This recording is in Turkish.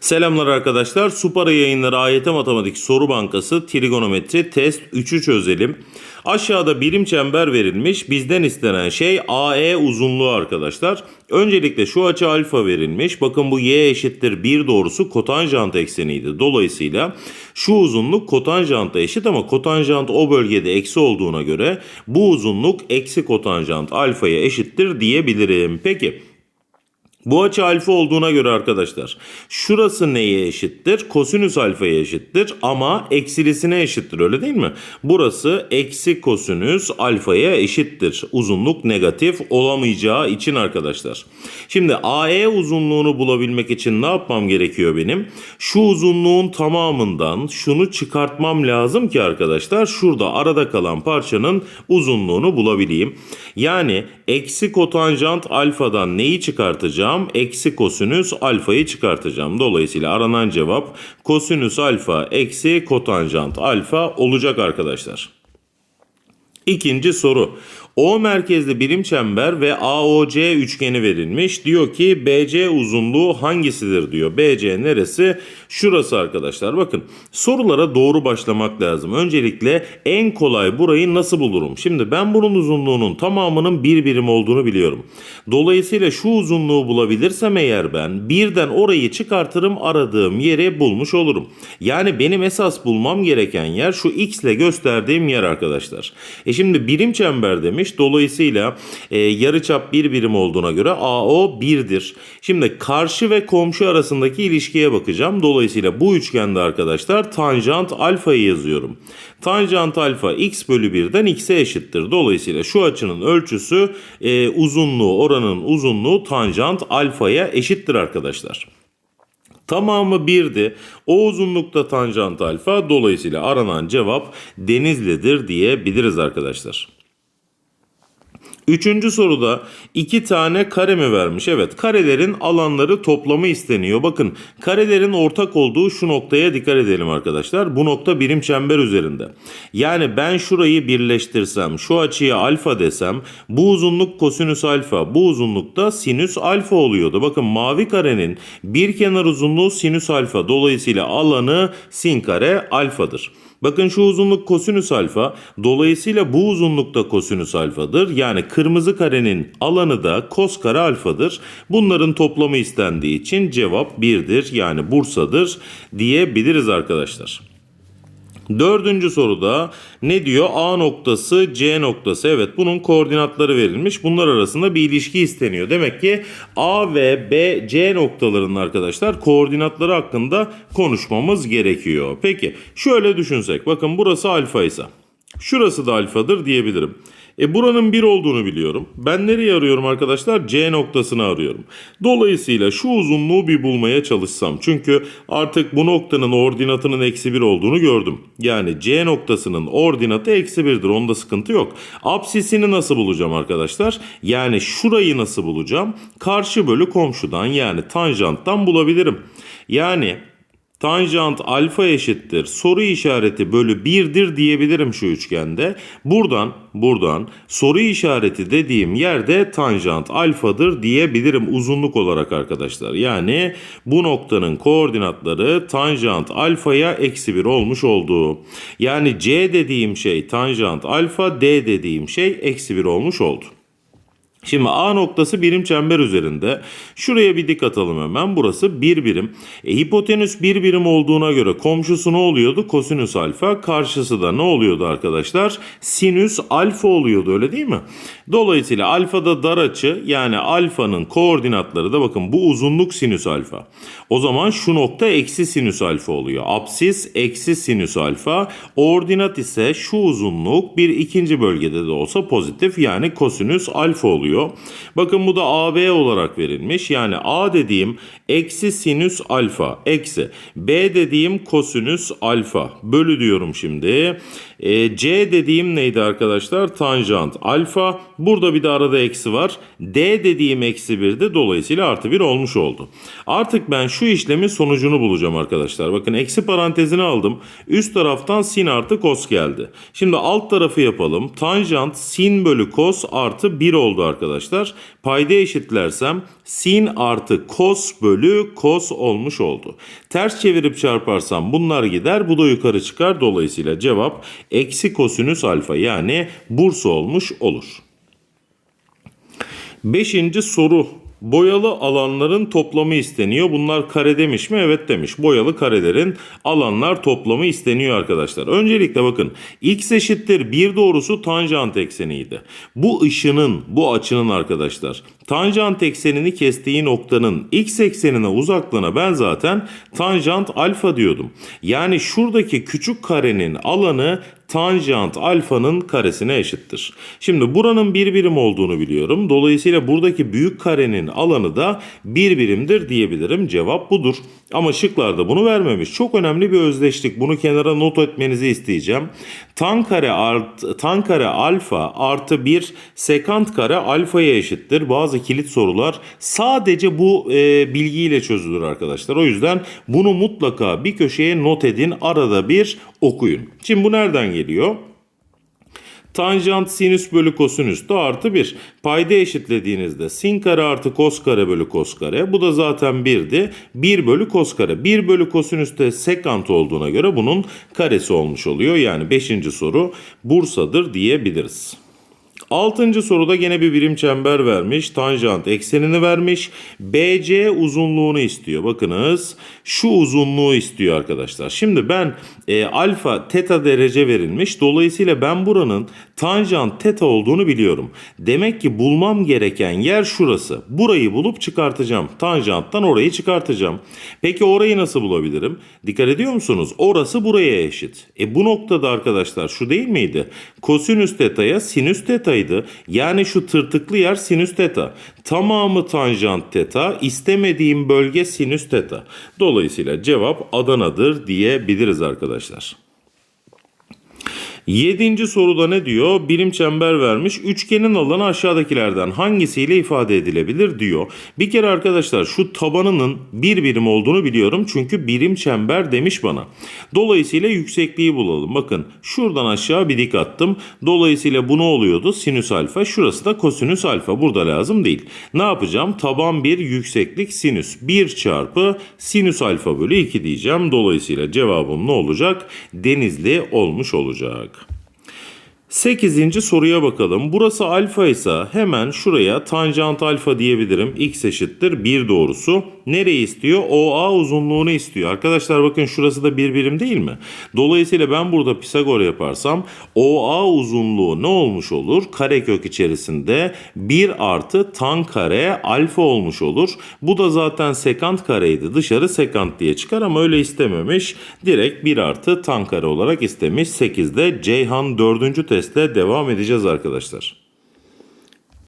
Selamlar arkadaşlar. Supara yayınları AYT Matematik Soru Bankası Trigonometri Test 3'ü çözelim. Aşağıda birim çember verilmiş. Bizden istenen şey AE uzunluğu arkadaşlar. Öncelikle şu açı alfa verilmiş. Bakın bu y eşittir 1 doğrusu kotanjant ekseniydi. Dolayısıyla şu uzunluk kotanjanta eşit ama kotanjant o bölgede eksi olduğuna göre bu uzunluk eksi kotanjant alfaya eşittir diyebilirim. Peki bu açı alfa olduğuna göre arkadaşlar şurası neye eşittir? Kosinüs alfaya eşittir ama eksilisine eşittir öyle değil mi? Burası eksi kosinüs alfaya eşittir. Uzunluk negatif olamayacağı için arkadaşlar. Şimdi AE uzunluğunu bulabilmek için ne yapmam gerekiyor benim? Şu uzunluğun tamamından şunu çıkartmam lazım ki arkadaşlar şurada arada kalan parçanın uzunluğunu bulabileyim. Yani eksi kotanjant alfadan neyi çıkartacağım? Eksi kosinüs alfayı çıkartacağım. Dolayısıyla aranan cevap kosinüs alfa eksi kotanjant alfa olacak arkadaşlar. İkinci soru. O merkezli birim çember ve AOC üçgeni verilmiş. Diyor ki BC uzunluğu hangisidir diyor. BC neresi? Şurası arkadaşlar. Bakın sorulara doğru başlamak lazım. Öncelikle en kolay burayı nasıl bulurum? Şimdi ben bunun uzunluğunun tamamının bir birim olduğunu biliyorum. Dolayısıyla şu uzunluğu bulabilirsem eğer ben birden orayı çıkartırım aradığım yeri bulmuş olurum. Yani benim esas bulmam gereken yer şu x ile gösterdiğim yer arkadaşlar. E şimdi birim çember demiş. Dolayısıyla e, yarıçap bir birim olduğuna göre AO 1'dir. Şimdi karşı ve komşu arasındaki ilişkiye bakacağım. Dolayısıyla bu üçgende arkadaşlar tanjant alfayı yazıyorum. Tanjant alfa x bölü 1'den x'e eşittir. Dolayısıyla şu açının ölçüsü e, uzunluğu oranın uzunluğu tanjant alfaya eşittir arkadaşlar. Tamamı 1'di. O uzunlukta tanjant alfa dolayısıyla aranan cevap Denizli'dir diyebiliriz arkadaşlar. Üçüncü soruda iki tane kare mi vermiş? Evet karelerin alanları toplamı isteniyor. Bakın karelerin ortak olduğu şu noktaya dikkat edelim arkadaşlar. Bu nokta birim çember üzerinde. Yani ben şurayı birleştirsem, şu açıya alfa desem bu uzunluk kosinüs alfa, bu uzunluk da sinüs alfa oluyordu. Bakın mavi karenin bir kenar uzunluğu sinüs alfa. Dolayısıyla alanı sin kare alfadır. Bakın şu uzunluk kosinüs alfa. Dolayısıyla bu uzunluk da kosinüs alfadır. Yani kırmızı karenin alanı da kos kare alfadır. Bunların toplamı istendiği için cevap 1'dir. Yani Bursa'dır diyebiliriz arkadaşlar. Dördüncü soruda ne diyor? A noktası C noktası. Evet bunun koordinatları verilmiş. Bunlar arasında bir ilişki isteniyor. Demek ki A ve B, C noktalarının arkadaşlar koordinatları hakkında konuşmamız gerekiyor. Peki şöyle düşünsek. Bakın burası alfa ise. Şurası da alfadır diyebilirim. E buranın 1 olduğunu biliyorum. Ben nereye arıyorum arkadaşlar? C noktasını arıyorum. Dolayısıyla şu uzunluğu bir bulmaya çalışsam. Çünkü artık bu noktanın ordinatının eksi 1 olduğunu gördüm. Yani C noktasının ordinatı eksi 1'dir. Onda sıkıntı yok. Apsisini nasıl bulacağım arkadaşlar? Yani şurayı nasıl bulacağım? Karşı bölü komşudan yani tanjanttan bulabilirim. Yani Tanjant alfa eşittir. Soru işareti bölü 1'dir diyebilirim şu üçgende. Buradan buradan soru işareti dediğim yerde tanjant alfadır diyebilirim uzunluk olarak arkadaşlar. Yani bu noktanın koordinatları tanjant alfaya eksi 1 olmuş oldu. Yani C dediğim şey tanjant alfa D dediğim şey eksi 1 olmuş oldu. Şimdi A noktası birim çember üzerinde. Şuraya bir dik atalım hemen. Burası bir birim. E, hipotenüs bir birim olduğuna göre komşusu ne oluyordu? Kosinüs alfa. Karşısı da ne oluyordu arkadaşlar? Sinüs alfa oluyordu öyle değil mi? Dolayısıyla alfada dar açı yani alfanın koordinatları da bakın bu uzunluk sinüs alfa. O zaman şu nokta eksi sinüs alfa oluyor. Apsis eksi sinüs alfa. Ordinat ise şu uzunluk bir ikinci bölgede de olsa pozitif yani kosinüs alfa oluyor oluyor. Bakın bu da AB olarak verilmiş. Yani A dediğim eksi sinüs alfa eksi B dediğim kosinüs alfa bölü diyorum şimdi. E, C dediğim neydi arkadaşlar? Tanjant alfa. Burada bir de arada eksi var. D dediğim eksi 1'di. Dolayısıyla artı 1 olmuş oldu. Artık ben şu işlemin sonucunu bulacağım arkadaşlar. Bakın eksi parantezini aldım. Üst taraftan sin artı kos geldi. Şimdi alt tarafı yapalım. Tanjant sin bölü kos artı 1 oldu arkadaşlar arkadaşlar? Payda eşitlersem sin artı kos bölü kos olmuş oldu. Ters çevirip çarparsam bunlar gider bu da yukarı çıkar. Dolayısıyla cevap eksi kosinüs alfa yani Bursa olmuş olur. Beşinci soru. Boyalı alanların toplamı isteniyor. Bunlar kare demiş mi? Evet demiş. Boyalı karelerin alanlar toplamı isteniyor arkadaşlar. Öncelikle bakın x eşittir 1 doğrusu tanjant ekseniydi. Bu ışının, bu açının arkadaşlar tanjant eksenini kestiği noktanın x eksenine uzaklığına ben zaten tanjant alfa diyordum. Yani şuradaki küçük karenin alanı tanjant alfanın karesine eşittir. Şimdi buranın bir birim olduğunu biliyorum. Dolayısıyla buradaki büyük karenin alanı da bir birimdir diyebilirim. Cevap budur. Ama şıklarda bunu vermemiş. Çok önemli bir özdeşlik. Bunu kenara not etmenizi isteyeceğim. Tan kare art, tan kare alfa artı bir sekant kare alfaya eşittir. Bazı kilit sorular sadece bu e, bilgiyle çözülür arkadaşlar. O yüzden bunu mutlaka bir köşeye not edin. Arada bir okuyun. Şimdi bu nereden geliyor? Tanjant sinüs bölü kosinüs de artı 1. Payda eşitlediğinizde sin kare artı kos kare bölü kos kare. Bu da zaten 1'di. 1 bölü kos kare. 1 bölü kosinüs de sekant olduğuna göre bunun karesi olmuş oluyor. Yani 5. soru Bursa'dır diyebiliriz. Altıncı soruda gene bir birim çember vermiş. Tanjant eksenini vermiş. BC uzunluğunu istiyor. Bakınız şu uzunluğu istiyor arkadaşlar. Şimdi ben e, alfa teta derece verilmiş. Dolayısıyla ben buranın tanjant teta olduğunu biliyorum. Demek ki bulmam gereken yer şurası. Burayı bulup çıkartacağım. Tanjanttan orayı çıkartacağım. Peki orayı nasıl bulabilirim? Dikkat ediyor musunuz? Orası buraya eşit. E bu noktada arkadaşlar şu değil miydi? Kosinüs teta'ya sinüs teta'ydı. Yani şu tırtıklı yer sinüs teta. Tamamı tanjant teta, istemediğim bölge sinüs teta. Dolayısıyla cevap Adana'dır diyebiliriz arkadaşlar. Yedinci soruda ne diyor? Birim çember vermiş. Üçgenin alanı aşağıdakilerden hangisiyle ifade edilebilir diyor. Bir kere arkadaşlar şu tabanının bir birim olduğunu biliyorum. Çünkü birim çember demiş bana. Dolayısıyla yüksekliği bulalım. Bakın şuradan aşağı bir dik attım. Dolayısıyla bu ne oluyordu? Sinüs alfa. Şurası da kosinüs alfa. Burada lazım değil. Ne yapacağım? Taban 1 yükseklik sinüs. 1 çarpı sinüs alfa bölü 2 diyeceğim. Dolayısıyla cevabım ne olacak? Denizli olmuş olacak. 8. soruya bakalım. Burası alfa ise hemen şuraya tanjant alfa diyebilirim. X eşittir 1 doğrusu. Nereyi istiyor? OA uzunluğunu istiyor. Arkadaşlar bakın şurası da bir birim değil mi? Dolayısıyla ben burada Pisagor yaparsam OA uzunluğu ne olmuş olur? Karekök içerisinde 1 artı tan kare alfa olmuş olur. Bu da zaten sekant kareydi. Dışarı sekant diye çıkar ama öyle istememiş. Direkt 1 artı tan kare olarak istemiş. 8'de Ceyhan 4. testle devam edeceğiz arkadaşlar.